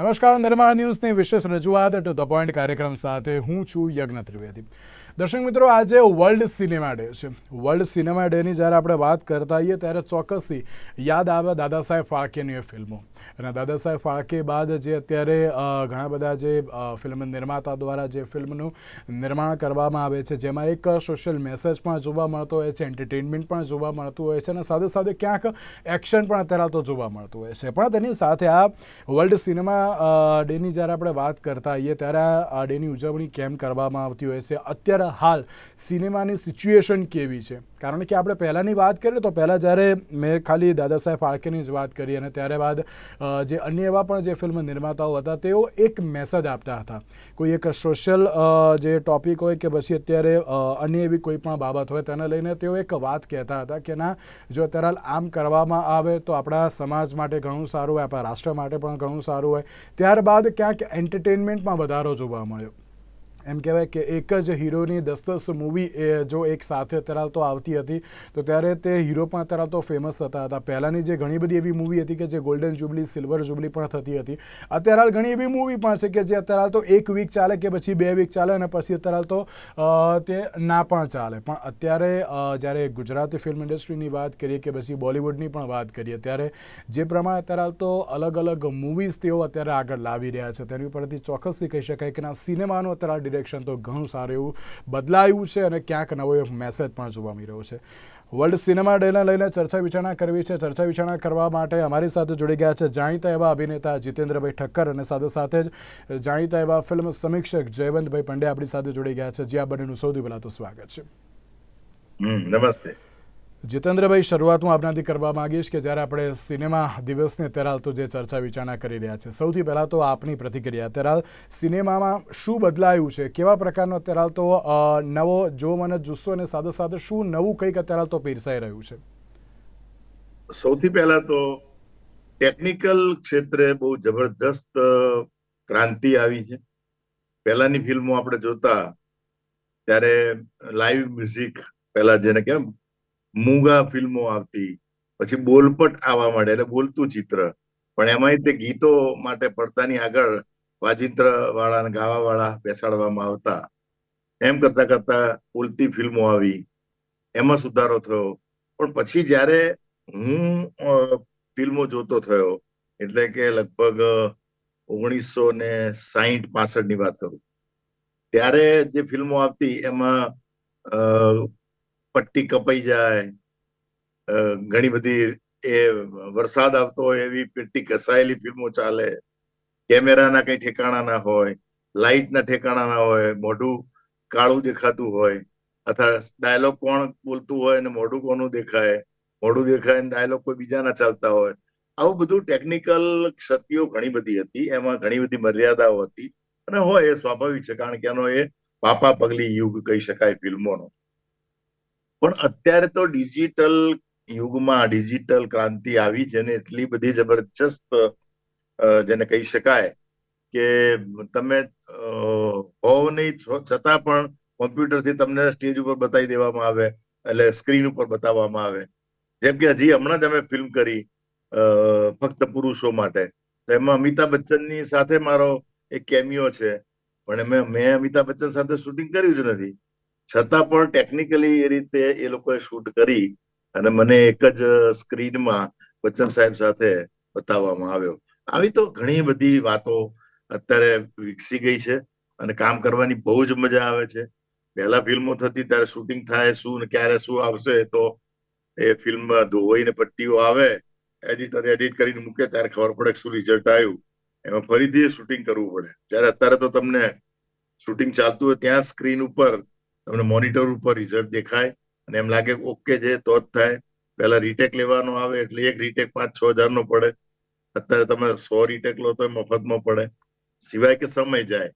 નમસ્કાર, નિર્માણ ન્યૂઝની વિશેષ રજૂઆત ટુ ધ પોઈન્ટ કાર્યક્રમ સાથે હું છું યજ્ઞ ત્રિવેદી. દર્શક મિત્રો, આજે વર્લ્ડ સિનેમા ડે છે. વર્લ્ડ સિનેમા ડેની જ્યારે આપણે વાત કરતા હોઈએ ત્યારે ચોક્કસથી યાદ આવે દાદા સાહેબ ફાળકેની એ ફિલ્મો. અને દાદા સાહેબ ફાળકે બાદ જે અત્યારે ઘણા બધા જે ફિલ્મ નિર્માતા દ્વારા જે ફિલ્મનું નિર્માણ કરવામાં આવે છે, જેમાં એક સોશિયલ મેસેજ પણ જોવા મળતો હોય છે, એન્ટરટેનમેન્ટ પણ જોવા મળતું હોય છે અને સાથે સાથે ક્યાંક એક્શન પણ અત્યારે તો જોવા મળતું હોય છે. પણ તેની સાથે આ વર્લ્ડ સિનેમા ડેની જ્યારે આપણે વાત કરતા હોઈએ ત્યારે આ ડેની ઉજવણી કેમ કરવામાં આવતી હોય છે? અત્યારે હાલ સિનેમાની સિચ્યુએશન કેવી છે? કારણ કે આપણે પહેલાંની વાત કરીએ તો પહેલાં જ્યારે મેં ખાલી દાદા સાહેબ ફાળકેની જ વાત કરી અને ત્યારે બાદ જે અન્ય એવા પણ જે ફિલ્મ નિર્માતાઓ હતા, તેઓ એક મેસેજ આપતા હતા. કોઈ એક સોશિયલ જે ટોપિક હોય કે પછી અત્યારે અન્ય એવી કોઈ પણ બાબત હોય તેને લઈને તેઓ એક વાત કહેતા હતા કે ના, જો અત્યારે આમ કરવામાં આવે તો આપણા સમાજ માટે ઘણું સારું હોય, આપણા રાષ્ટ્ર માટે પણ ઘણું સારું હોય. ત્યારબાદ ક્યાંક એન્ટરટેનમેન્ટમાં વધારો જોવા મળ્યો. એમ કહેવાય કે એક જ હીરોની દસ દસ મૂવી એ જો એક સાથે અત્યારે તો આવતી હતી, તો ત્યારે તે હીરો પણ અત્યારે તો ફેમસ થતા હતા. પહેલાંની જે ઘણી બધી એવી મૂવી હતી કે જે ગોલ્ડન જુબલી સિલ્વર જુબલી પણ થતી હતી. અત્યારે હાલ ઘણી એવી મૂવી પણ છે કે જે અત્યારે તો એક વીક ચાલે કે પછી બે વીક ચાલે અને પછી અત્યારે તો તે ના પણ ચાલે. પણ અત્યારે જ્યારે ગુજરાતી ફિલ્મ ઇન્ડસ્ટ્રીની વાત કરીએ કે પછી બોલિવૂડની પણ વાત કરીએ, ત્યારે જે પ્રમાણે અત્યારે તો અલગ અલગ મૂવીઝ તેઓ અત્યારે આગળ લાવી રહ્યા છે. તેની ઉપરથી ચોક્કસથી કહી શકાય કે ના, સિનેમાનું અત્યારે ડિરેક્શન તો ઘણું સારું એવું બદલાયું છે અને ક્યાંક નવો એક મેસેજ પણ જોવા મળી રહ્યો છે. વર્લ્ડ સિનેમા ડેને લઈને ચર્ચા વિચારણા કરવી છે. ચર્ચા વિચારણા કરવા માટે અમારી સાથે જોડી ગયા છે જાણીતા એવા અભિનેતા જીતેન્દ્રભાઈ ઠક્કર અને સાથે સાથે જ જાણીતા એવા ફિલ્મ સમીક્ષક જયવંતભાઈ પંડ્યા આપણી સાથે જોડી ગયા છે. જે આ બંનેનું સૌથી પહેલાં તો સ્વાગત છે. નમસ્તે. જીતેન્દ્રભાઈ શરૂઆત હું આપનાથી કરવા માગીશ કે જ્યારે આપણે સિનેમા દિવસને અત્યારે તો જે ચર્ચા વિચારણા કરી રહ્યા છે, સૌથી પહેલાં તો આપની પ્રતિક્રિયા. અત્યારે સિનેમામાં શું બદલાયું છે? કેવા પ્રકારનો અત્યારે તો નવો જોમ અને જુસ્સો અને સાથે સાથે શું નવું કંઈક અત્યારે હાલ તો પીરસાઈ રહ્યું છે? સૌથી પહેલા તો ટેકનિકલ ક્ષેત્રે બહુ જબરજસ્ત ક્રાંતિ આવી છે. પહેલાની ફિલ્મો આપણે જોતા, ત્યારે લાઈવ મ્યુઝિક, પહેલા જેને કેમ મૂંગા ફિલ્મો આવતી, પછી બોલપટ આવવા માંડે, એટલે બોલતું ચિત્ર. પણ એમાંય તે ગીતો માટે પડતાની આગળ વાજિંત્ર વાળા અને ગાવા વાળા બેસાડવામાં આવતા. એમ કરતા કરતા ઉલતી ફિલ્મો આવી. એમાં સુધારો થયો. પણ પછી જ્યારે હું ફિલ્મો જોતો થયો, એટલે કે લગભગ ઓગણીસો ને સાહીઠ પાસઠની વાત કરું. ત્યારે જે ફિલ્મો આવતી, એમાં પટ્ટી કપાઈ જાય ઘણી બધી એ વરસાદ આવતો હોય એવી પટ્ટી ઘસાયેલી ફિલ્મો ચાલે. કેમેરાના કઈ ઠેકાણા ના હોય, લાઇટના ઠેકાણા ના હોય, મોઢું કાળું દેખાતું હોય, અથવા ડાયલોગ કોણ બોલતું હોય અને મોઢું કોનું દેખાય, મોઢું દેખાય ડાયલોગ કોઈ બીજાના ચાલતા હોય. આવું બધું ટેકનિકલ ક્ષતિઓ ઘણી બધી હતી, એમાં ઘણી બધી મર્યાદાઓ હતી અને હોય એ સ્વાભાવિક છે, કારણ કે એનો એ પાપા પગલી યુગ કહી શકાય ફિલ્મોનો. પણ અત્યારે તો ડિજિટલ યુગમાં ડિજિટલ ક્રાંતિ આવી છે ને એટલી બધી જબરજસ્ત જેને કહી શકાય કે તમે હોવ નહીં છતાં પણ કોમ્પ્યુટરથી તમને સ્ટેજ ઉપર બતાવી દેવામાં આવે, એટલે સ્ક્રીન ઉપર બતાવવામાં આવે. જેમ કે હજી હમણાં જ અમે ફિલ્મ કરી ફક્ત પુરુષો માટે. તો એમાં અમિતાભ બચ્ચનની સાથે મારો એક કેમિયો છે. પણ મેં મેં અમિતાભ બચ્ચન સાથે શૂટિંગ કર્યું જ નથી. છતાં પણ ટેકનિકલી એ રીતે એ લોકોએ શૂટ કરી અને મને એક જ સ્ક્રીનમાં બચ્ચન સાહેબ સાથે બતાવવામાં આવ્યો. આવી તો ઘણી બધી વાતો અત્યારે વિકસી ગઈ છે અને કામ કરવાની બહુ જ મજા આવે છે. પહેલા ફિલ્મો થતી ત્યારે શૂટિંગ થાય શું ક્યારે શું આવશે તો એ ફિલ્મ ધોવાઈને પટ્ટીઓ આવે એડિટર એડિટ કરીને મૂકે ત્યારે ખબર પડે શું રિઝલ્ટ આવ્યું. એમાં ફરીથી શૂટિંગ કરવું પડે. ત્યારે અત્યારે તો તમને શૂટિંગ ચાલતું હોય ત્યાં સ્ક્રીન ઉપર તમને મોનિટર ઉપર રિઝલ્ટ દેખાય અને એમ લાગે ઓકે છે, તો જ થાય. પહેલા રીટેક લેવાનો આવે એટલે એક રીટેક પાંચ, છ હજાર નો પડે. અત્યારે તમે સો રીટેક લો તો મફતમાં પડે. સિવાય કે સમય જાય.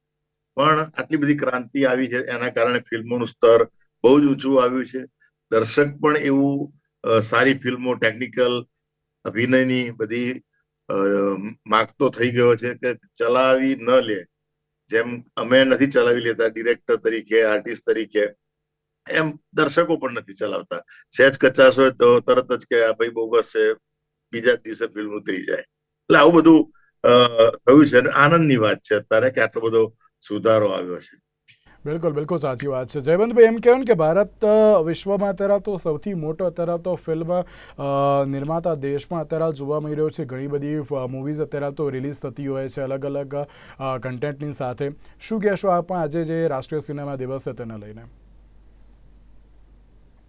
પણ આટલી બધી ક્રાંતિ આવી છે, એના કારણે ફિલ્મોનું સ્તર બહુ જ ઊંચું આવ્યું છે. દર્શક પણ એવું સારી ફિલ્મો ટેકનિકલ અભિનયની બધી માગતો થઈ ગયો છે કે ચલાવી ન લે. જેમ અમે નથી ચલાવી લેતા ડિરેક્ટર તરીકે આર્ટિસ્ટ તરીકે, એમ દર્શકો પણ નથી ચલાવતા. સહેજ કચાશ હોય તો તરત જ કે, આ ભાઈ બોગસ છે બીજા દિવસે ફિલ્મ ઉતરી જાય. એટલે આવું બધું થયું છે આનંદની વાત છે. અત્યારે કે આટલો બધો સુધારો આવ્યો છે. બિલકુલ બિલકુલ સાચી વાત છે. જયવંતભાઈ, એમ કહેવાય કે ભારત વિશ્વમાં અત્યારે તો સૌથી મોટો અત્યારે તો ફિલ્મ નિર્માતા દેશમાં અત્યારે જોવા મળી રહ્યો છે. ઘણી બધી મૂવીઝ અત્યારે તો રિલીઝ થતી હોય છે અલગ અલગ કન્ટેન્ટની સાથે. શું કહેશો આપ આજે જે રાષ્ટ્રીય સિનેમા દિવસ છે તેને લઈને?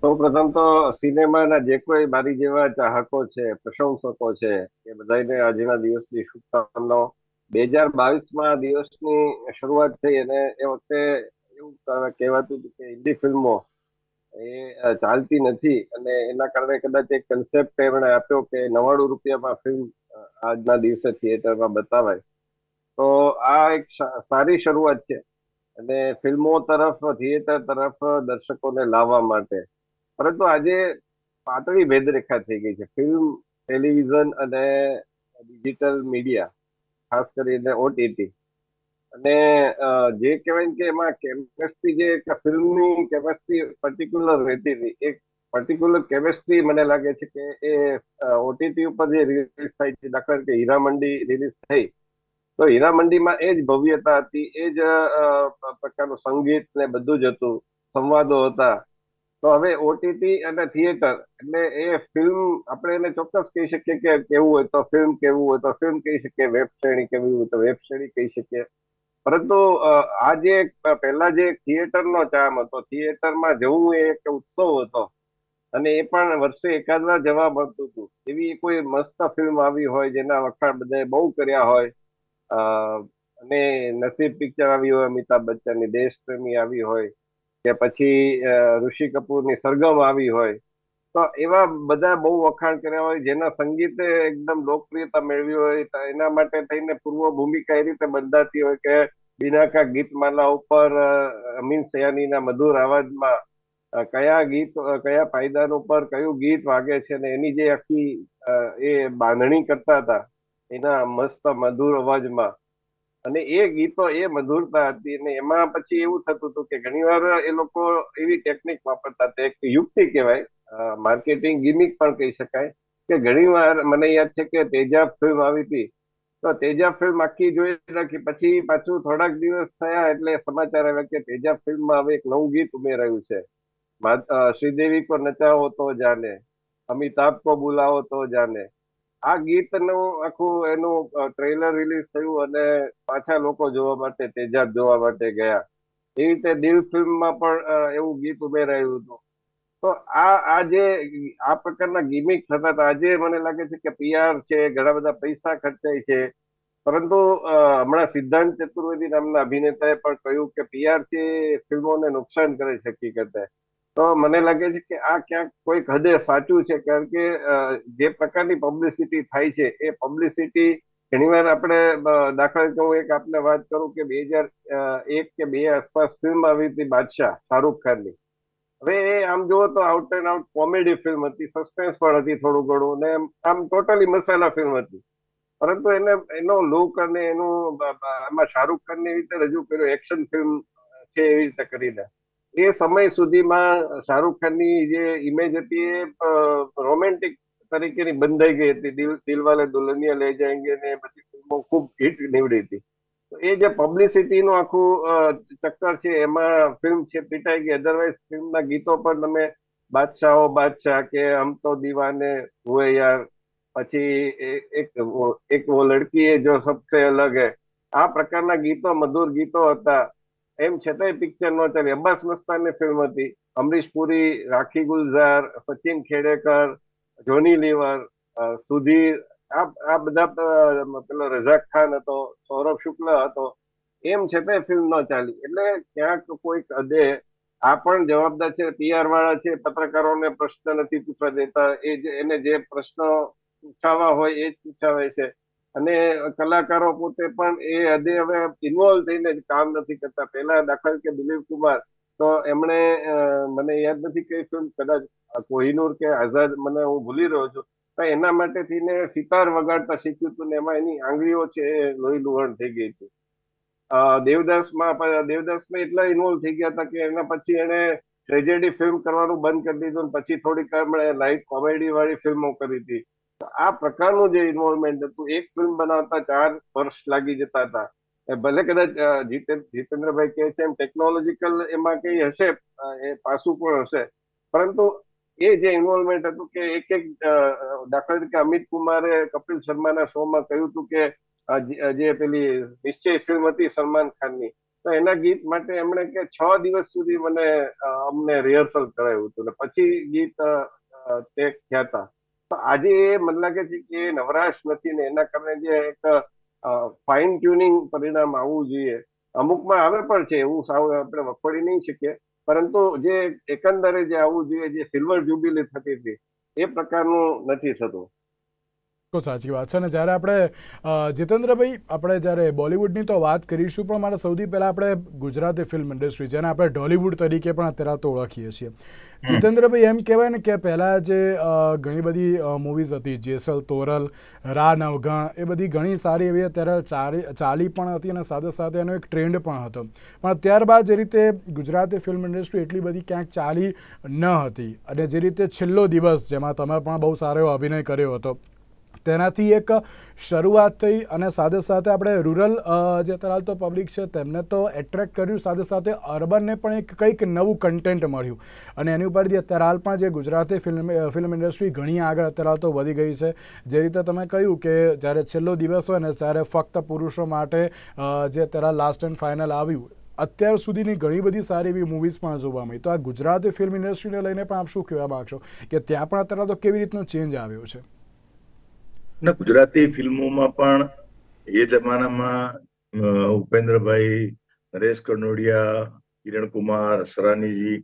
સૌ પ્રથમ તો સિનેમાના જે કોઈ મારી જેવા ચાહકો છે, પ્રશંસકો છે, એ બધાને આજના દિવસની શુભકામનાઓ. બે હજાર બાવીસમાં દિવસની શરૂઆત થઈ અને એ વખતે એવું કહેવાતું હતું કે હિન્દી ફિલ્મો એ ચાલતી નથી. અને એના કારણે કદાચ એક કન્સેપ્ટ એમણે આપ્યો કે નવાણું રૂપિયામાં ફિલ્મ આજના દિવસે થિયેટરમાં બતાવાય. તો આ એક સારી શરૂઆત છે. અને ફિલ્મો તરફ થિયેટર તરફ દર્શકોને લાવવા માટે. પરંતુ આજે પાતળી ભેદરેખા થઈ ગઈ છે. ફિલ્મ ટેલિવિઝન અને ડિજિટલ મીડિયા ખાસ કરીને ઓટીટી અને જે કહેવાય કે એમાં કેમેસ્ટ્રી જે ફિલ્મની કેમેસ્ટ્રી પર્ટિક્યુલર રહેતી હતી, એક પર્ટિક્યુલર કેમેસ્ટ્રી મને લાગે છે કે એ ઓટીટી ઉપર જે રિલીઝ થાય છે, દાખલા તરીકે હીરામંડી રિલીઝ થઈ, તો હીરામંડીમાં એ જ ભવ્યતા હતી, એ જ પ્રકારનું સંગીત ને બધું જ હતું, સંવાદો હતા. તો હવે ઓટીટી અને થિયેટર એટલે એ ફિલ્મ આપણે એને ચોક્કસ કહી શકીએ કે કેવું હોય તો ફિલ્મ કેવું હોય તો ફિલ્મ કહી શકીએ વેબ શ્રેણી કેવી હોય તો વેબ શ્રેણી કહી શકીએ. પરંતુ આ જે પહેલા જે થિયેટરનો ચામ હતો, થિયેટરમાં જવું એ એક ઉત્સવ હતો. અને એ પણ વર્ષે એકાદ વાર જવા મળતું હતું. એવી કોઈ મસ્ત ફિલ્મ આવી હોય, જેના વખાણ બધાએ બહુ કર્યા હોય અને નસીબ પિક્ચર આવી હોય, અમિતાભ બચ્ચનની, દેશપ્રેમી આવી હોય, કે પછી ઋષિ કપૂરની સરગમ આવી હોય તો એવા બધા બહુ વખાણ કર્યા હોય, જેના સંગીતે એકદમ લોકપ્રિયતા મેળવી હોય એના માટે થઈને પૂર્વ ભૂમિકા એ રીતે બંધાતી હોય કે બિનાકા ગીતમાલા ઉપર અમીન સયાનીના મધુર અવાજમાં કયા ગીત કયા પાયદાન ઉપર કયું ગીત વાગે છે ને એની જે આખી એ બાંધણી કરતા હતા, એના મસ્ત મધુર અવાજમાં. અને એ ગીતો એ મધુરતા હતી અને એમાં પછી એવું થતું હતું કે ઘણીવાર એ લોકો એવી ટેકનિક વાપરતા હતા, એક યુક્તિ કહેવાય માર્કેટિંગ ગિમિક પણ કહી શકાય. કે ઘણી વાર મને યાદ છે કે તેજાબ ફિલ્મ આવી હતી. તો તેજાબ ફિલ્મ આખી જોઈ નાખી. પછી પાછું થોડાક દિવસ થયા એટલે સમાચાર આવ્યા કે તેજાબ ફિલ્મમાં હવે એક નવું ગીત ઉમેરાયું છે. શ્રીદેવી કો નચાવો તો જાને. અમિતાભ કો બોલાવો તો જાને. આ ગીતનું આખું એનું ટ્રેલર રિલીઝ થયું અને પાછા લોકો જોવા માટે તેજાબ જોવા માટે ગયા. એ રીતે દિલ ફિલ્મમાં પણ એવું ગીત ઉમેરાયું હતું. તો આ આ જે આ પ્રકારના ગિમિક થતા હતા, આજે મને લાગે છે કે પીઆર છે, ઘણા બધા પૈસા ખર્ચાય છે. પરંતુ હમણાં સિદ્ધાંત ચતુર્વેદી નામના અભિનેતાએ પણ કહ્યું કે પીઆર છે ફિલ્મોને નુકસાન કરે છે હકીકતે. તો મને લાગે છે કે આ ક્યાંક કોઈક હદે સાચું છે, કારણ કે જે પ્રકારની પબ્લિસિટી થાય છે, એ પબ્લિસિટી ઘણીવાર આપણે દાખલા તરીકે હું એક આપને વાત કરું કે બે હજાર એક કે બે આસપાસ ફિલ્મ આવી હતી બાદશાહ શાહરૂખ ખાનની. હવે એ આમ જુઓ તો out and out comedy film હતી સસ્પેન્સ પણ હતી થોડું ઘણું ને આમ ટોટલી મસાલા ફિલ્મ હતી. પરંતુ એને, એનો લુક અને એનું એમાં શાહરૂખ ખાનની રીતે રજૂ કર્યું એક્શન ફિલ્મ છે એવી રીતે કરીને. એ સમય સુધીમાં શાહરૂખ ખાનની જે ઇમેજ હતી એ રોમેન્ટિક તરીકેની બંધાઈ ગઈ હતી. દિલ, દિલવાલે દુલ્હનિયા લઈ જાયંગે ને બધી ફિલ્મો ખૂબ હિટ નીવડી હતી. એ જે પબ્લિસિટીનું આખું ચક્કર છે, એમાં ફિલ્મ છે, પીટાઈ ગઈ. અધરવાઇઝ ફિલ્મના ગીતો પણ તમે બાદશાહો, બાદશાહ કે હમ તો દીવાને હુએ યાર. પછી એક એક વો લડકી એ જો સબસે અલગ હે. આ પ્રકારના ગીતો, મધુર ગીતો હતા. એમ છતાંય પિક્ચર ન ચાલી. અબ્બાસ મસ્તાનની ફિલ્મ હતી. અમરીશ પુરી, રાખી ગુલઝાર, સચિન ખેડેકર, જોની લીવર સુધીર આ બધા પેલો રઝાક ખાન હતો, સૌરભ શુક્લ હતો, એમ છતાંય ફિલ્મ ન ચાલી. એટલે ક્યાંક કોઈક હદે આ પણ જવાબદાર છે પીઆર વાળા છે, પત્રકારોને પ્રશ્ન નથી પૂછવા દેતા. એ એને જે પ્રશ્નો પૂછાવા હોય એ જ પૂછાવે છે. અને કલાકારો પોતે પણ એ હદે હવે ઇન્વોલ્વ થઈને કામ નથી કરતા. પહેલા દાખલ કે દિલીપ કુમાર, તો એમણે મને યાદ નથી કઈ ફિલ્મ કદાચ કોહિનૂર કે આઝાદ, મને હું ભૂલી રહ્યો છું. પણ એના માટે થઈને સિતાર વગાડતા શીખ્યું હતું ને એમાં એની આંગળીઓ છે લોહી લુહાણ થઈ ગઈ હતી દેવદાસમાં દેવદાસમાં એટલા ઇન્વોલ્વ થઈ ગયા હતા કે એના પછી એને ટ્રેજેડી ફિલ્મ કરવાનું બંધ કરી દીધું પછી થોડીક લાઈટ કોમેડી વાળી ફિલ્મો કરી હતી. આ પ્રકારનું જે ઇન્વોલ્વમેન્ટ હતું, એક ફિલ્મ બનાવતા ચાર વર્ષ લાગી જતા હતા. ભલે કદાચ જીતેન્દ્રભાઈ કહે છે એમ ટેકનોલોજીકલ એમાં કઈ હશે એ પાસું પણ હશે. પરંતુ એ જે ઇન્વોલ્વમેન્ટ હતું કે એક એક દાખલા તરીકે અમિત કુમારે કપિલ શર્માના શોમાં કહ્યું હતું કે જે- પેલી નિશ્ચય ફિલ્મ હતી સલમાન ખાનની, તો એના ગીત માટે એમણે કે છ દિવસ સુધી મને અમને રિહર્સલ કરાવ્યું હતું. પછી ગીત તે થયા હતા. તો આજે એ મને લાગે છે કે નવરાશ નથી ને એના કારણે જે એક ફાઇન ટ્યુનિંગ પરિણામ આવવું જોઈએ. અમુકમાં આવે પણ છે, એવું સાવ આપણે વખોડી નહીં શકીએ. પરંતુ જે એકંદરે જે આવવું જોઈએ જે સિલ્વર જ્યુબિલી થતી હતી, એ પ્રકારનું નથી થતું. તો સાચી વાત છે. અને જ્યારે આપણે જીતેન્દ્રભાઈ આપણે જ્યારે બોલિવૂડની તો વાત કરીશું પણ મારે સૌથી પહેલાં આપણે ગુજરાતી ફિલ્મ ઇન્ડસ્ટ્રી જેને આપણે ઢોલિવૂડ તરીકે પણ અત્યારે તો ઓળખીએ છીએ. જીતેન્દ્રભાઈ એમ કહેવાય ને કે પહેલાં જે ઘણી બધી મૂવીઝ હતી જેસલ તોરલ રા નવઘણ એ બધી ઘણી સારી એવી અત્યારે ચાલી ચાલી પણ હતી અને સાથે સાથે એનો એક ટ્રેન્ડ પણ હતો. પણ ત્યારબાદ જે રીતે ગુજરાતી ફિલ્મ ઇન્ડસ્ટ્રી એટલી બધી ક્યાંક ચાલી ન હતી અને જે રીતે છેલ્લો દિવસ જેમાં તમે પણ બહુ સારો એવો અભિનય કર્યો હતો તેનાથી એક શરૂઆત થઈ અને સાથે સાથે આપણે રૂરલ જે અત્યારે તો પબ્લિક છે, તેમને તો એટ્રેક્ટ કર્યું. સાથે સાથે અર્બનને પણ એક કંઈક નવું કન્ટેન્ટ મળ્યું. અને એની ઉપરથી હાલ પણ જે ગુજરાતી ફિલ્મ ફિલ્મ ઇન્ડસ્ટ્રી ઘણી આગળ અત્યારે તો વધી ગઈ છે. જે રીતે તમે કહ્યું કે જ્યારે છેલ્લો દિવસ હોય ને, ત્યારે ફક્ત પુરુષો માટે જે અત્યારે લાસ્ટ એન્ડ ફાઇનલ આવ્યું. અત્યાર સુધીની ઘણી બધી સારી એવી મૂવીઝ પણ જોવા મળી. તો આ ગુજરાતી ફિલ્મ ઇન્ડસ્ટ્રીને લઈને પણ આપ શું કહેવા માગશો? કે ત્યાં પણ અત્યારે તો કેવી રીતનો ચેન્જ આવ્યો છે? ને, ગુજરાતી ફિલ્મોમાં પણ એ જમાનામાં ઉપેન્દ્રભાઈ, નરેશ કનોડિયા કિરણ કુમાર સરાનીજી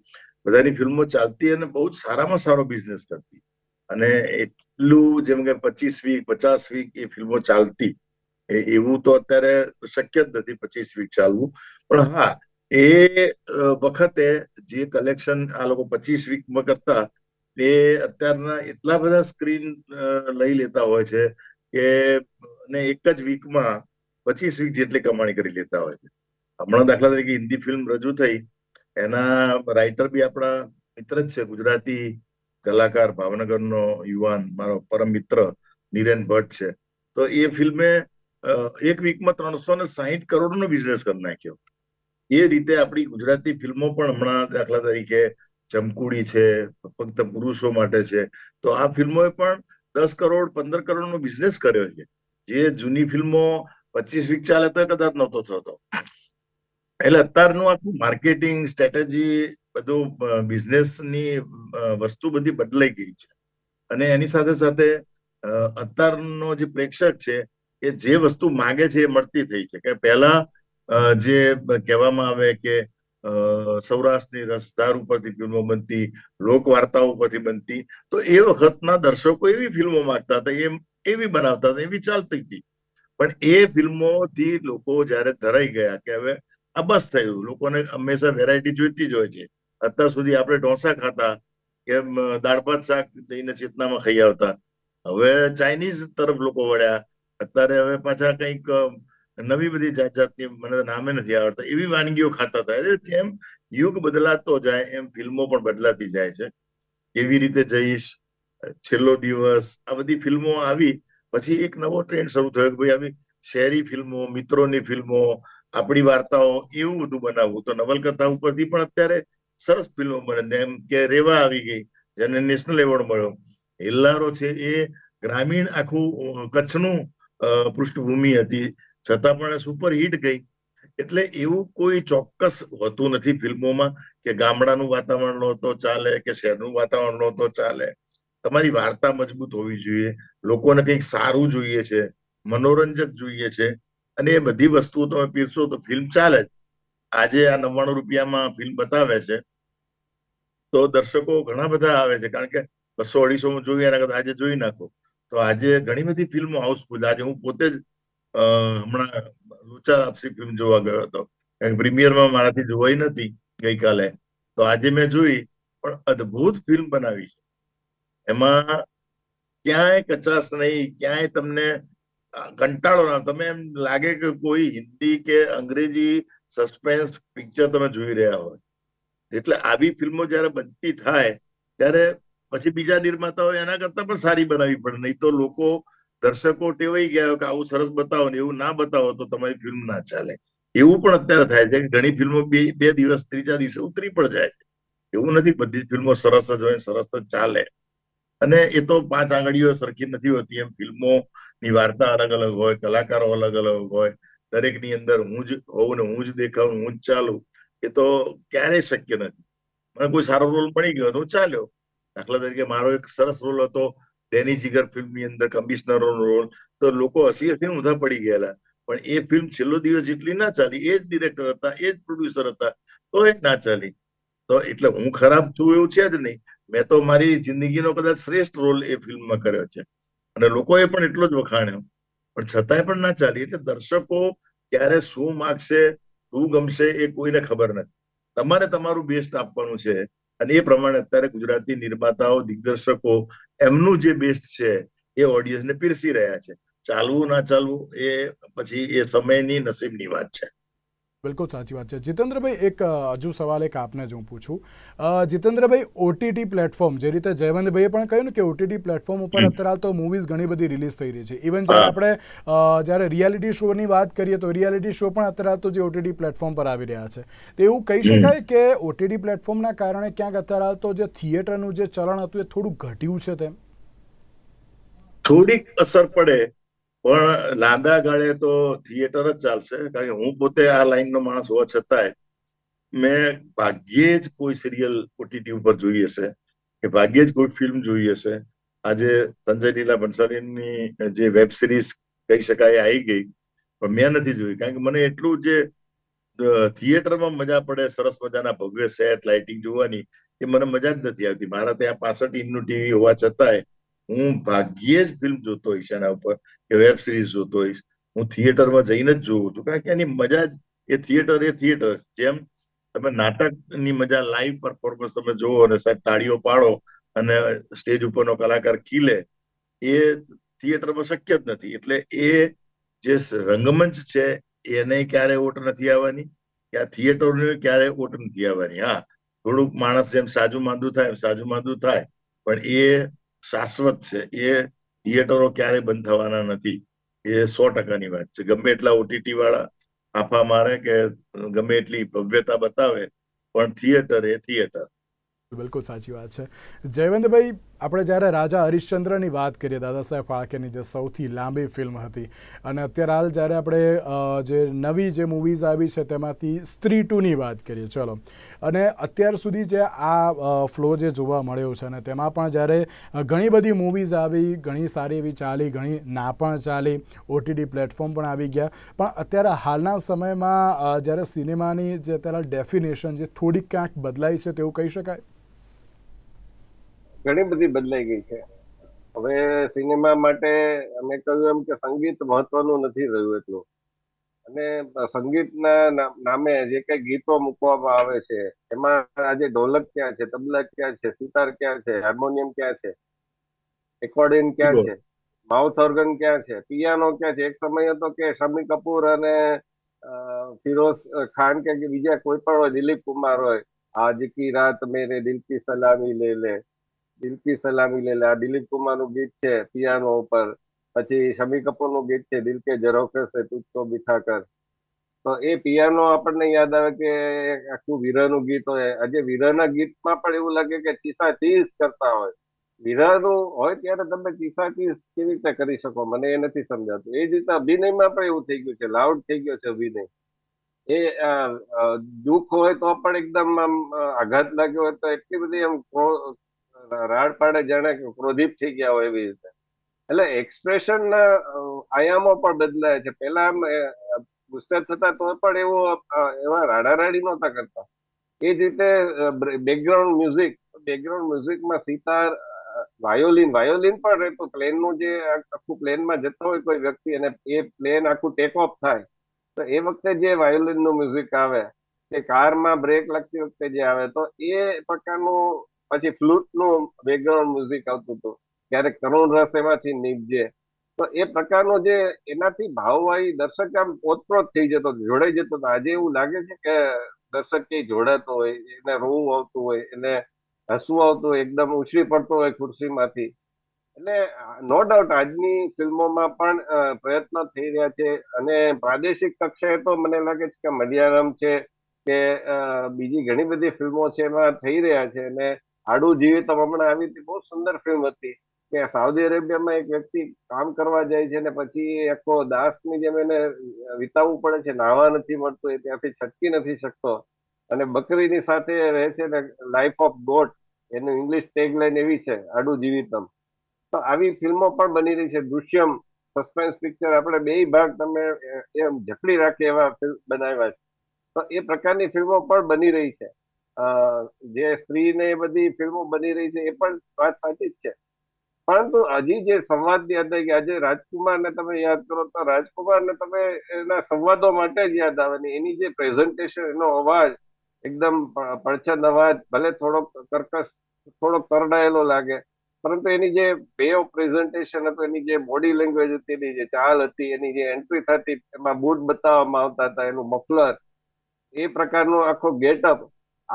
બધાની ફિલ્મો ચાલતી અને બહુ જ સારામાં સારો બિઝનેસ કરતી. અને એટલું જેમ કે પચીસ વીક, પચાસ વીક એ ફિલ્મો ચાલતી. એવું તો અત્યારે શક્ય જ નથી પચીસ વીક ચાલવું. પણ હા, એ વખતે જે કલેક્શન આ લોકો પચીસ વીકમાં કરતા એ અત્યારના એટલા બધા સ્ક્રીન લઈ લેતા હોય છે કે ને એક જ વીકમાં પચીસ વીક જેટલી કમાણી કરી લેતા હોય છે. હમણાં દાખલા તરીકે હિન્દી ફિલ્મ રજૂ થઈ. એના રાઇટર બી આપણા મિત્ર જ છે, ગુજરાતી કલાકાર, ભાવનગરનો યુવાન, મારો પરમ મિત્ર નીરેન ભટ્ટ છે. તો એ ફિલ્મે એક વીકમાં ત્રણસો ને સાહીઠ કરોડનો બિઝનેસ કરી નાખ્યો. એ રીતે આપણી ગુજરાતી ફિલ્મો પણ હમણાં દાખલા તરીકે ચમકુડી છે, ફક્ત પુરુષો માટે છે. તો આ ફિલ્મોએ પણ દસ કરોડ, પંદર કરોડનો બિઝનેસ કર્યો છે. જે જૂની ફિલ્મો પચીસ વીક ચાલે તો કદાચ નહોતો થતો. એટલે અત્યારનું આખું માર્કેટિંગ સ્ટ્રેટેજી બધું બિઝનેસની વસ્તુ બધી બદલાઈ ગઈ છે. અને એની સાથે સાથે અત્યારનો જે પ્રેક્ષક છે, એ જે વસ્તુ માંગે છે એ મળતી થઈ છે. કે પહેલા જે કહેવામાં આવે કે સૌરાષ્ટ્રની રસધાર ઉપરથી ફિલ્મો બનતી, લોકવાર્તાઓ ઉપરથી બનતી, તો એ વખતના દર્શકો એવી ફિલ્મો માંગતા હતા, એમ, એવી બનાવતા હતા, એવી ચાલતી હતી. પણ એ ફિલ્મોથી લોકો જ્યારે ધરાઈ ગયા કે હવે આ બસ થયું, લોકોને હંમેશા વેરાયટી જોઈતી જ હોય છે. અત્યાર સુધી આપણે ઢોસા ખાતા કે દાળ ભાત શાક જઈને ચેતનામાં ખાઈ આવતા. હવે ચાઇનીઝ તરફ લોકો વળ્યા. અત્યારે હવે પાછા કંઈક નવી બધી જાત જાતની મને નામે નથી આવડતા. એવી વાનગીઓ ખાતા એટલે જેમ યુગ બદલાતો જાય, એમ ફિલ્મો પણ બદલાતી જાય છે. કેવી રીતે જઈશ, છેલ્લો દિવસ, આ બધી ફિલ્મો આવી. પછી એક નવો ટ્રેન્ડ શરૂ થયો કે ભાઈ આવી શહેરી ફિલ્મો, મિત્રોની ફિલ્મો, આપણી વાર્તાઓ, એવું બધું બનાવવું. તો નવલકથા ઉપરથી પણ અત્યારે સરસ ફિલ્મો બને એમ કે રેવા આવી ગઈ, જેને નેશનલ એવોર્ડ મળ્યો. હેલ્લારો છે એ ગ્રામીણ આખું કચ્છનું પૃષ્ઠભૂમિ હતી. છતાં પણ સુપરહિટ ગઈ. એટલે એવું કોઈ ચોક્કસ હોતું નથી ફિલ્મોમાં કે ગામડાનું વાતાવરણ લો તો ચાલે કે શહેરનું વાતાવરણ લો તો ચાલે. તમારી વાર્તા મજબૂત હોવી જોઈએ. લોકોને કંઈક સારું જોઈએ છે, મનોરંજક જોઈએ છે. અને એ બધી વસ્તુઓ તમે પીરશો તો ફિલ્મ ચાલે જ. આજે આ નવ્વાણું રૂપિયામાં ફિલ્મ બતાવે છે. તો દર્શકો ઘણા બધા આવે છે. કારણ કે બસો અઢીસો જોઈએ એના કરતા આજે જોઈ નાખો. તો આજે ઘણી બધી ફિલ્મો હાઉસફુલ. આજે હું પોતે જ હમણાં લોચા આપસી ફિલ્મ જોવા ગયો હતો. પ્રીમિયરમાં મારાથી જોવાઈ નથી ગઈકાલે. તો આજે મેં જોઈ, પણ અદ્ભુત ફિલ્મ બનાવી છે. એમાં ક્યાંય કચાશ નહીં, ક્યાંય તમને કંટાળો ના તમે એમ લાગે કે કોઈ હિન્દી કે અંગ્રેજી સસ્પેન્સ પિક્ચર તમે જોઈ રહ્યા હોય. એટલે આવી ફિલ્મો જ્યારે બનતી થાય, ત્યારે પછી બીજા નિર્માતાઓ એના કરતા પણ સારી બનાવી પડે. નહીં તો લોકો દર્શકો ટેવાઈ ગયા કે આવું સરસ બતાવો ને એવું ના બતાવો તો તમારી ફિલ્મ ના ચાલે. એવું પણ અત્યારે થાય છે કે ઘણી ફિલ્મો બે બે દિવસ, ત્રીજા દિવસે ઉતરી પણ જાય છે. એવું નથી બધી ફિલ્મો સરસ જ હોય સરસ જ ચાલે. અને એ તો પાંચ આંગળીઓ સરખી નથી હોતી એમ ફિલ્મોની વાર્તા અલગ અલગ હોય, કલાકારો અલગ અલગ હોય. દરેકની અંદર હું જ હોઉં ને હું જ દેખાઉં હું જ ચાલું, એ તો ક્યારેય શક્ય નથી. મને કોઈ સારો રોલ પડી ગયો તો ચાલ્યો. દાખલા તરીકે મારો એક સરસ રોલ હતો ડેની જીગર ફિલ્મની અંદર કમિશનરનો રોલ, તો લોકો હસી હસીને ઊંધા પડી ગયેલા. પણ એ ફિલ્મ છેલ્લો દિવસ એટલી ના ચાલી, એ જ ડિરેક્ટર હતા, એ જ પ્રોડ્યુસર હતા, તો એ ના ચાલી. તો એટલે હું ખરાબ છું એવું છે જ નહીં. મેં તો મારી જિંદગીનો કદાચ શ્રેષ્ઠ રોલ એ ફિલ્મમાં કર્યો છે. અને લોકોએ પણ એટલો જ વખાણ્યો. પણ છતાંય પણ ના ચાલી. એટલે દર્શકો ક્યારે શું માગશે, શું ગમશે એ કોઈને ખબર નથી. તમારે તમારું બેસ્ટ આપવાનું છે. અને એ પ્રમાણે અત્યારે ગુજરાતી નિર્માતાઓ, દિગ્દર્શકો એમનું જે બેસ્ટ છે એ ઓડિયન્સને પીરસી રહ્યા છે. ચાલવું ના ચાલવું એ પછી એ સમયની નસીબની વાત છે. બિલકુલ સાચી વાત છે. જીતેન્દ્રભાઈ એક હજુ સવાલ એક આપને જ હું પૂછું. જીતેન્દ્રભાઈ ઓટીટી પ્લેટફોર્મ જે રીતે જયવંતભાઈએ પણ કહ્યું ને કે ઓટીટી પ્લેટફોર્મ ઉપર અત્યારે તો મૂવીઝ ઘણી બધી રિલીઝ થઈ રહી છે. ઇવન જ્યારે આપણે જ્યારે રિયાલિટી શોની વાત કરીએ તો રિયાલિટી શો પણ અત્યારે તો જે ઓટીટી પ્લેટફોર્મ પર આવી રહ્યા છે. તો એવું કહી શકાય કે ઓટીટી પ્લેટફોર્મના કારણે ક્યાંક અત્યારે તો જે થિયેટરનું જે ચલણ હતું એ થોડું ઘટ્યું છે તેમ? થોડીક અસર પડે. પણ લાંબા ગાળે તો થિયેટર જ ચાલશે, કારણ કે હું પોતે આ લાઈનનો માણસ હોવા છતાંય મેં ભાગ્યે જ કોઈ સિરિયલ ઓટીટી ઉપર જોઈ હશે કે ભાગ્યે જ કોઈ ફિલ્મ જોઈ હશે. આજે સંજય લીલા ભંસાલીની જે વેબ સિરીઝ કહી શકાય આવી ગઈ, પણ મેં નથી જોઈ. કારણ કે મને એટલું જે થિયેટરમાં મજા પડે, સરસ મજાના ભવ્ય સેટ લાઇટિંગ જોવાની, એ મને મજા જ નથી આવતી. મારા ત્યાં પાસઠ ઇંચનું ટીવી હોવા છતાંય હું ભાગ્યે જ ફિલ્મ જોતો હોઈશ એના ઉપર કે વેબ સિરીઝ જોતો હોઈશ. હું થિયેટરમાં જઈને જ જોઉં છું. કારણ કે એની મજા જ, એ થિયેટર એ થિયેટર જેમ તમે નાટકની મજા લાઈવ પરફોર્મન્સ તમે જોવો અને સાહેબ તાળીઓ પાડો અને સ્ટેજ ઉપરનો કલાકાર ખીલે, એ થિયેટરમાં શક્ય જ નથી. એટલે એ જે રંગમંચ છે, એને ક્યારે ઓટ નથી આવવાની? કે આ થિયેટરને ક્યારે ઓટ નથી આવવાની? હા, થોડુંક માણસ જેમ સાજુ માંદું થાય સાજુ માંદું થાય, પણ એ શાશ્વત છે. એ થિયેટરો ક્યારે બંધ થવાના નથી. એ સો ટકાની વાત છે. ગમે એટલા ઓટીટી વાળા આફા મારે કે ગમે એટલી ભવ્યતા બતાવે, પણ થિયેટર એ થિયેટર બિલકુલ સાચી વાત છે. જયવંતભાઈ આપણે જ્યારે રાજા હરિશ્ચંદ્રની વાત કરીએ, દાદા સાહેબ ફાળકેની જે સૌથી લાંબી ફિલ્મ હતી અને અત્યારે હાલ જ્યારે આપણે જે નવી જે મૂવીઝ આવી છે તેમાંથી સ્ત્રી ટુની વાત કરીએ, ચલો. અને અત્યાર સુધી જે આ ફ્લો જે જોવા મળ્યો છે અને તેમાં પણ જ્યારે ઘણી બધી મૂવીઝ આવી, ઘણી સારી એવી ચાલી, ઘણી ના પણ ચાલી ઓટીટી પ્લેટફોર્મ પણ આવી ગયા. પણ અત્યારે હાલના સમયમાં જ્યારે સિનેમાની જે અત્યારે ડેફિનેશન જે થોડીક ક્યાંક બદલાઈ છે તેવું કહી શકાય? ઘણી બધી બદલાઈ ગઈ છે. હવે સિનેમા માટે અમે કહ્યું એમ કે સંગીત મહત્વનું નથી રહ્યું એટલું. અને સંગીતના નામે જે કઈ ગીતો મૂકવામાં આવે છે, એમાં આજે ઢોલક ક્યાં છે, તબલા ક્યાં છે, સિતાર ક્યાં છે, હાર્મોનિયમ ક્યાં છે, એકોર્ડિયન ક્યાં છે, માઉથ ઓર્ગન ક્યાં છે, પિયાનો ક્યાં છે, એક સમય હતો કે શમી કપૂર અને ફિરોઝ ખાન કે બીજા કોઈ પણ હોય, દિલીપ કુમાર હોય, આજ કી રાત મેરે દિલ કી સલામી લે લે દિલ કી સલામી લે લે, દિલીપ કુમારનું ગીત છે, પિયાનો ઉપર. પછી શમી કપૂરનું ગીત છે, દિલ કે ઝરોખે સે તુજકો કર. તો એ પિયાનો આપણને યાદ આવે કે આખું વીરાનું ગીત હોય. આજે વીરાના ગીતમાં પણ એવું લાગે કે ચીસા ચીસ કરતા હોય. વીરાનું હોય ત્યારે તમે ચીસા ચીસ કેવી રીતે કરી શકો? મને એ નથી સમજાતું. એ જ રીતે અભિનયમાં પણ એવું થઈ ગયું છે. લાઉડ થઈ ગયો છે અભિનય. એ દુઃખ હોય તો પણ એકદમ આમ આઘાત લાગ્યો હોય તો એટલી બધી આમ રાડ પાડે જાણે ક્રોધિત થઈ ગયા હોય એવી રીતે. એટલે એક્સપ્રેશન ના આયામો પણ બદલાય છે. પેલા ગુસ્સે થતા તો પણ એવો એવા એવા રાડારાડી નહોતા કરતા. એ જ રીતે બેકગ્રાઉન્ડ મ્યુઝિક બેકગ્રાઉન્ડ મ્યુઝિકમાં સિતાર વાયોલિન વાયોલિન પણ રહેતું. પ્લેનનું જે આખું પ્લેનમાં જતો હોય કોઈ વ્યક્તિ અને એ પ્લેન આખું ટેક ઓફ થાય, તો એ વખતે જે વાયોલિનનું મ્યુઝિક આવે કે કારમાં બ્રેક લગતી વખતે જે આવે, તો એ પ્રકારનું પછી ફ્લૂટનું બેકગ્રાઉન્ડ મ્યુઝિક આવતું હતું. ક્યારેક કરુણ રસ એમાંથી નીપજે. તો એ પ્રકારનો જે એનાથી ભાવવાહી દર્શક આમ ઓતપ્રોત થઈ જતો જોડાઈ જતો આજે એવું લાગે છે કે દર્શક ક્યાંય જોડાતો હોય એને રોવું આવતું હોય એને હસવું આવતું હોય, એકદમ ઉછળી પડતો હોય ખુરશીમાંથી. એટલે નો ડાઉટ આજની ફિલ્મોમાં પણ પ્રયત્ન થઈ રહ્યા છે. અને પ્રાદેશિક કક્ષાએ તો મને લાગે છે કે મલયાલમ છે કે બીજી ઘણી બધી ફિલ્મો છે એમાં થઈ રહ્યા છે. અને આડું જીવિતમ હમણાં આવી હતી, બહુ સુંદર ફિલ્મ હતી, કે સાઉદી અરેબિયામાં એક વ્યક્તિ કામ કરવા જાય છે અને પછી આખો દાસની જેમ એને વિતાવવું પડે છે, નાહવા નથી મળતું, એ ત્યાંથી છટકી નથી શકતો. અને બકરીની સાથે રહે છે ને લાઈફ ઓફ ગોટ એનું ઇંગ્લિશ ટેગલાઈન એવી છે, આડું જીવિતમ. તો આવી ફિલ્મો પણ બની રહી છે. દૃશ્યમ સસ્પેન્સ પિક્ચર આપણે બે ભાગ તમે એમ જકડી રાખે એવા બનાવ્યા છે. તો એ પ્રકારની ફિલ્મો પણ બની રહી છે. જે સ્ત્રી ને બધી ફિલ્મો બની રહી છે, એ પણ વાત સાચી જ છે. પરંતુ હજી જે સંવાદની અંદર કે આજે રાજકુમારને તમે યાદ કરો તો રાજકુમારને તમે એના સંવાદો માટે જ યાદ આવે ને, એની જે પ્રેઝન્ટેશન એનો અવાજ એકદમ પડછદ અવાજ, ભલે થોડોક કર્કશ, થોડોક કરડાયેલો લાગે, પરંતુ એની જે વે ઓફ પ્રેઝન્ટેશન હતું, એની જે બોડી લેંગ્વેજ હતી, એની જે ચાલ હતી, એની જે એન્ટ્રી થતી, એમાં બૂટ બતાવવામાં આવતા હતા, એનું મફલર એ પ્રકારનો આખો ગેટઅપ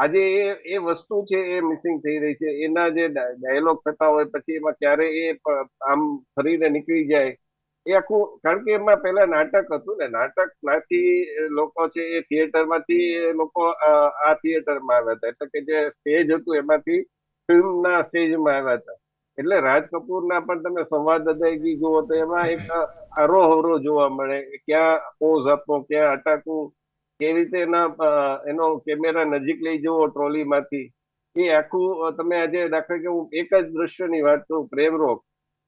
આજે એ એ વસ્તુ છે, એ મિસિંગ થઈ રહી છે. એના જે ડાયલોગ થતા હોય, પછી એમાં ક્યારે એ આમ ફરીને નીકળી જાય, એ આખું, કારણ કે એમાં પહેલા નાટક હતું ને નાટકમાંથી લોકો છે, એ થિયેટરમાંથી લોકો આ થિયેટરમાં આવ્યા હતા. એટલે કે જે સ્ટેજ હતું, એમાંથી ફિલ્મના સ્ટેજમાં આવ્યા હતા. એટલે રાજ કપૂરના પણ તમે સંવાદ અદાયગી જુઓ તો એમાં એક અરોહરો જોવા મળે. ક્યાં પોઝ આપવો ક્યાં અટાકવું કેવી રીતે એના એનો કેમેરા નજીક લઈ જવો ટ્રોલીમાંથી? એ આખું તમે આજે દાખલા કે હું એક જ દ્રશ્યની વાત કરું પ્રેમ રોગ.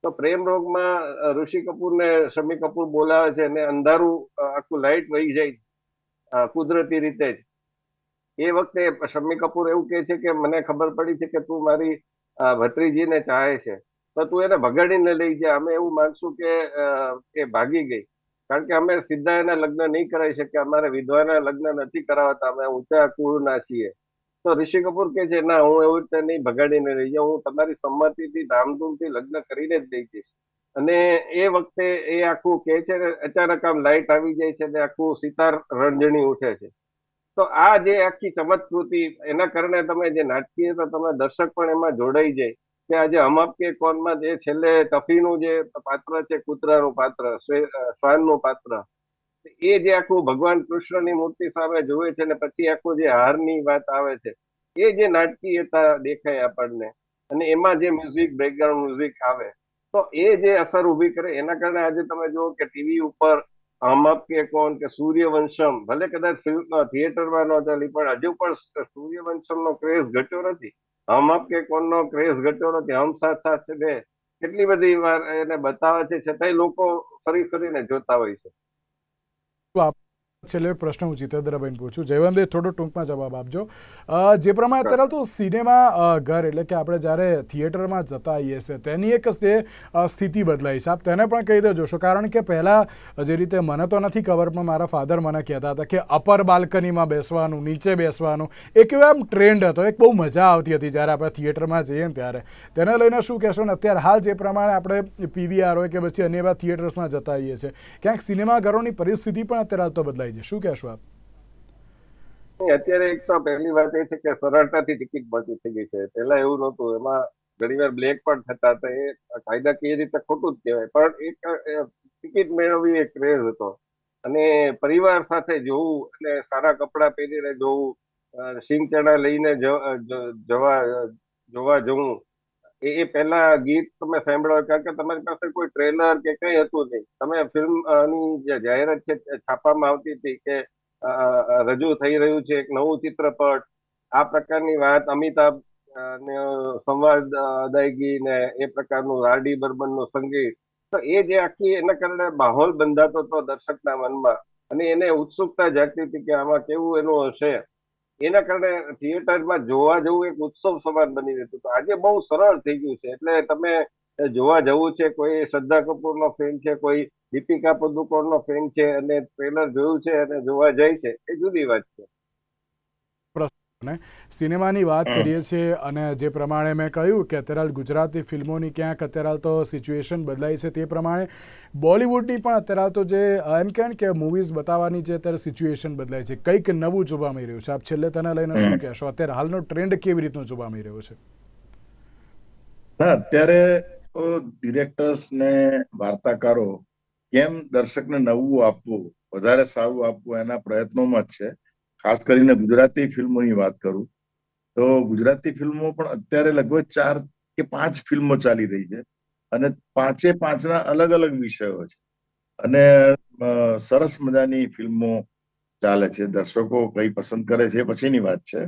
તો પ્રેમ રોગમાં ઋષિ કપૂર ને શમી કપૂર બોલાવે છે અને અંધારું આખું લાઇટ વહી જાય કુદરતી રીતે જ. એ વખતે શમ્મી કપૂર એવું કહે છે કે મને ખબર પડી છે કે તું મારી ભત્રીજીને ચાહે છે. તો તું એને ભગાડીને લઈ જા. અમે એવું માનશું કે એ ભાગી ગઈ. કારણ કે અમે સીધા એના લગ્ન નહીં કરાવી શકીએ, અમારે વિધવાના લગ્ન નથી કરાવતા, અમે ઊંચા કુળના છીએ. તો ઋષિ કપૂર કે છે, ના, હું એવું રીતે નહીં ભગાડીને લઈ જાઉં, હું તમારી સંમતિથી, ધામધૂમથી લગ્ન કરીને જ લઈ જઈશ. અને એ વખતે એ આખું કે છે અચાનક આમ લાઇટ આવી જાય છે ને, આખું સિતાર રણજણી ઉઠે છે. તો આ જે આખી ચમત્કૃતિ, એના કારણે તમે જે નાટકીય તમે દર્શક પણ એમાં જોડાઈ જાય. કે આજે હમ કે કોનમાં જે છેલ્લે ટફીનું જે પાત્ર છે, કૂતરાનું પાત્ર શ્વાનનું પાત્ર, એ જે આખું ભગવાન કૃષ્ણની મૂર્તિ સામે જોવે છે ને પછી આખું જે હારની વાત આવે છે, એ જે નાટકીયતા દેખાય આપણને, અને એમાં જે મ્યુઝિક બેકગ્રાઉન્ડ મ્યુઝિક આવે, તો એ જે અસર ઊભી કરે, એના કારણે આજે તમે જુઓ કે ટીવી ઉપર હમ કે કોણ કે સૂર્યવંશમ, ભલે કદાચ થિયેટરમાં ન ચાલી, પણ હજુ પણ સૂર્યવંશમનો ક્રેઝ ઘટ્યો નથી. હમ અપ કે કોનનો ક્રેઝ ઘટ્યો નથી હમ સાથ સાથ બે કેટલી બધી વાર એને બતાવે છે, છતાંય લોકો ફરી ફરીને જોતા હોય છે. છેલ્લો પ્રશ્ન હું જીતેન્દ્રભાઈને પૂછું. જયવંતભાઈ થોડો ટૂંકમાં જવાબ આપજો. જે પ્રમાણે અત્યારે તો સિનેમા ઘર એટલે કે આપણે જ્યારે થિયેટરમાં જતા આવીએ છીએ તેની એક સ્થિતિ બદલાઈ છે. આપ તેને પણ કહી દેજો. છો કારણ કે પહેલાં જે રીતે મને તો નથી ખબર પણ મારા ફાધર મને કહેતા હતા કે અપર બાલ્કનીમાં બેસવાનું નીચે બેસવાનું એક એવો આમ ટ્રેન્ડ હતો. એક બહુ મજા આવતી હતી જ્યારે આપણે થિયેટરમાં જઈએ ને ત્યારે. તેને લઈને શું કહેશો ને અત્યારે હાલ જે પ્રમાણે આપણે પીવીઆર હોય કે પછી અન્ય એવા થિયેટર્સમાં જતા આવીએ છીએ ક્યાંક સિનેમાઘરોની પરિસ્થિતિ પણ અત્યારે હાલ તો બદલાઈ છે. શું કહેશો આપ? અત્યારે એક તો પહેલી વાત એ છે કે સરળતાથી ટિકિટ મળતી થઈ ગઈ છે. પહેલા એવું નહોતું. એમાં ઘણીવાર બ્લેક પણ થતા હતા. એ કાયદાકીય રીતે ખોટું જ કહેવાય. પણ એક ટિકિટ મેળવવી એક ક્રેઝ હતો. અને પરિવાર સાથે જોવું અને સારા કપડાં પહેરીને જોવું સિંગ ચણા લઈને જવા જોવા જવું એ એ પહેલા ગીત તમે સાંભળો કારણ કે તમારી પાસે કોઈ ટ્રેલર કે કંઈ હતું નહીં. તમે ફિલ્મની જે જાહેરાત છે છાપવામાં આવતી હતી કે રજૂ થઈ રહ્યું છે એક નવું ચિત્રપટ. આ પ્રકારની વાત અમિતાભ ને સંવાદ અદાયગી ને એ પ્રકારનું રાડી બર્મનનું સંગીત. તો એ જે આખી એના કારણે માહોલ બંધાતો હતો દર્શકના મનમાં. અને એને ઉત્સુકતા જાગતી હતી કે આમાં કેવું એનું હશે. એના કારણે થિયેટરમાં જોવા જવું એક ઉત્સવ સમાન બની રહેતું હતું. આજે બહુ સરળ થઈ ગયું છે. એટલે તમે જોવા જવું છે, કોઈ શ્રદ્ધા કપૂરનો ફેન છે, કોઈ દીપિકા પદુકોણનો ફેન છે, અને ટ્રેલર જોયું છે અને જોવા જાય છે, એ જુદી વાત છે. અને સિનેમાની વાત કરીએ છીએ અને જે પ્રમાણે મેં કહ્યું કે અત્યારે ગુજરાતી ફિલ્મોની ક્યાંક અત્યારે તો સિચ્યુએશન બદલાઈ છે તે પ્રમાણે બોલિવૂડની પણ અત્યારે તો જે એમ કહે કે મૂવીઝ બતાવવાની જે અત્યારે સિચ્યુએશન બદલાય છે. કંઈક નવું જોવા મળી રહ્યું છે. આપ છેલ્લે તને લઈને શું કહેશો? અત્યારે હાલનો ટ્રેન્ડ કેવી રીતનો જોવા મળી રહ્યો છે? ના અત્યારે ડિરેક્ટર્સ ને વાર્તાકારો કેમ દર્શકને નવું આપવું વધારે સારું આપવું એના પ્રયત્નોમાં જ છે. ખાસ કરીને ગુજરાતી ફિલ્મોની વાત કરું, તો ગુજરાતી ફિલ્મો પણ અત્યારે લગભગ ચાર કે પાંચ ફિલ્મો ચાલી રહી છે અને પાંચે પાંચના અલગ અલગ વિષયો છે. અને સરસ મજાની ફિલ્મો ચાલે છે. દર્શકો કઈ પસંદ કરે છે પછીની વાત છે.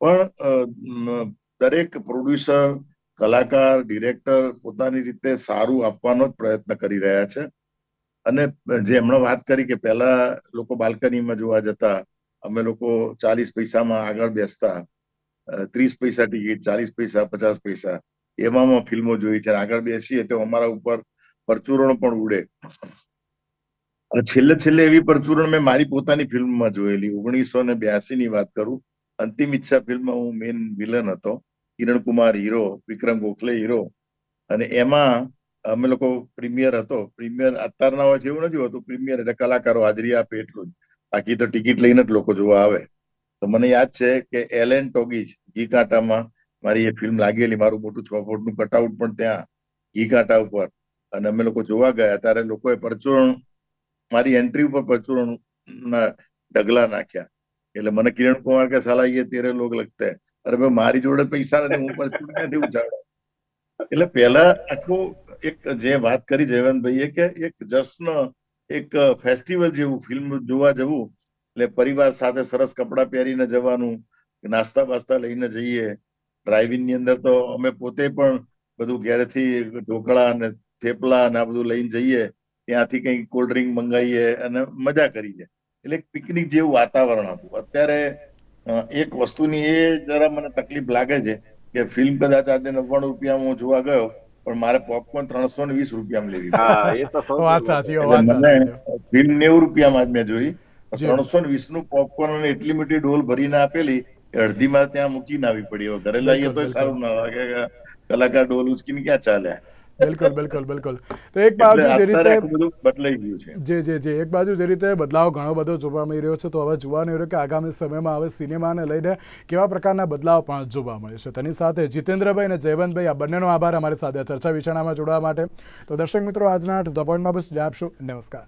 પણ દરેક પ્રોડ્યુસર, કલાકાર, ડિરેક્ટર પોતાની રીતે સારું આપવાનો જ પ્રયત્ન કરી રહ્યા છે. અને જે હમણાં વાત કરી કે પહેલા લોકો બાલ્કનીમાં જોવા જતા અમે લોકો ચાલીસ પૈસામાં આગળ બેસતા ત્રીસ પૈસા ટિકિટ, ચાલીસ પૈસા, પચાસ પૈસા એમાં ફિલ્મો જોઈ છે. આગળ બેસીએ તો અમારા ઉપર પરચુરણ પણ ઉડે. અને છેલ્લે છેલ્લે એવી પરચુરણ મેં મારી પોતાની ફિલ્મમાં જોયેલી. ઓગણીસો ને બ્યાસી ની વાત કરું, અંતિમ ઈચ્છા ફિલ્મમાં હું મેઇન વિલન હતો. Kiran Kumar hero, Vikram Gokhale hero. અને એમાં અમે લોકો પ્રીમિયર હતો. પ્રીમિયર અત્યારના હોય છે એવું નથી હોતું. પ્રીમિયર એટલે કલાકારો હાજરી આપે એટલું જ. બાકી તો ટિકિટ લઈને જ લોકો જોવા આવે. તો મને યાદ છે કે એલેન ટોગીજ ઘી કાંટામાં મારી એ ફિલ્મ લાગેલી, મારું મોટું છ ફૂટનું કટઆઉટ પણ ત્યાં ઘી કાંટા ઉપર. અને અમે લોકો જોવા ગયા, ત્યારે લોકોએ પરચુરણ, મારી એન્ટ્રી ઉપર પરચુરણ ના ઢગલા નાખ્યા. એટલે મને કિરણ કુમાર કે, સાલા એ તેરે લોક લગતે. અરે ભાઈ, મારી જોડે પૈસા નથી, હું પરચુરણ ક્યાંથી ઉછાડો એટલે પહેલા આખું એક જે વાત કરી જયવંતભાઈએ કે, એક જશ્ન એક ફેસ્ટિવલ જેવું ફિલ્મ જોવા જવું, એટલે પરિવાર સાથે સરસ કપડાં પહેરીને જવાનું, નાસ્તા બાસ્તા લઈને જઈએ. ડ્રાઇવિંગની અંદર તો અમે પોતે પણ બધું ઘેરથી ઢોકળા અને થેપલા અને આ બધું લઈને જઈએ. ત્યાંથી કંઈક કોલ્ડ ડ્રિંક મંગાવીએ અને મજા કરીએ. એટલે પિકનિક જેવું વાતાવરણ હતું. અત્યારે એક વસ્તુની એ જરા મને તકલીફ લાગે છે કે ફિલ્મ કદાચ આજે નવ્વાણું રૂપિયામાં હું જોવા ગયો પણ મારે પોપકોર્ન ત્રણસો ને વીસ રૂપિયામાં લેવી પડી. હા એ તો સૌથી વાત સાચી મને ફિલ્મ નેવું રૂપિયામાં જ મેં જોઈ. ત્રણસો ને વીસનું પોપકોર્ન અને એટલી મોટી ડોલ ભરીને આપેલી કે અડધી માં ત્યાં મૂકીને આવી પડી. ઘરે લઈએ તો સારું ના લાગે. કલાકાર ડોલ ઉચકીને ક્યાં ચાલે? બિલકુલ બિલકુલ બિલકુલ. તો એક બાજુ જે રીતે બદલાઈ ગયું છે. જે જે જે એક બાજુ જે રીતે બદલાવ ઘણો બધો જોવા મળી રહ્યો છે તો હવે જોવાનું રહ્યું કે આગામી સમયમાં હવે સિનેમાને લઈને કેવા પ્રકારના બદલાવ પણ જોવા મળે છે. તેની સાથે જીતેન્દ્રભાઈ અને જયવંતભાઈ આ બંનેનો આભાર અમારી સાથે ચર્ચા વિચારણામાં જોડવા માટે. તો દર્શક મિત્રો આજના ધ પોઈન્ટમાં બસ આપશો નમસ્કાર.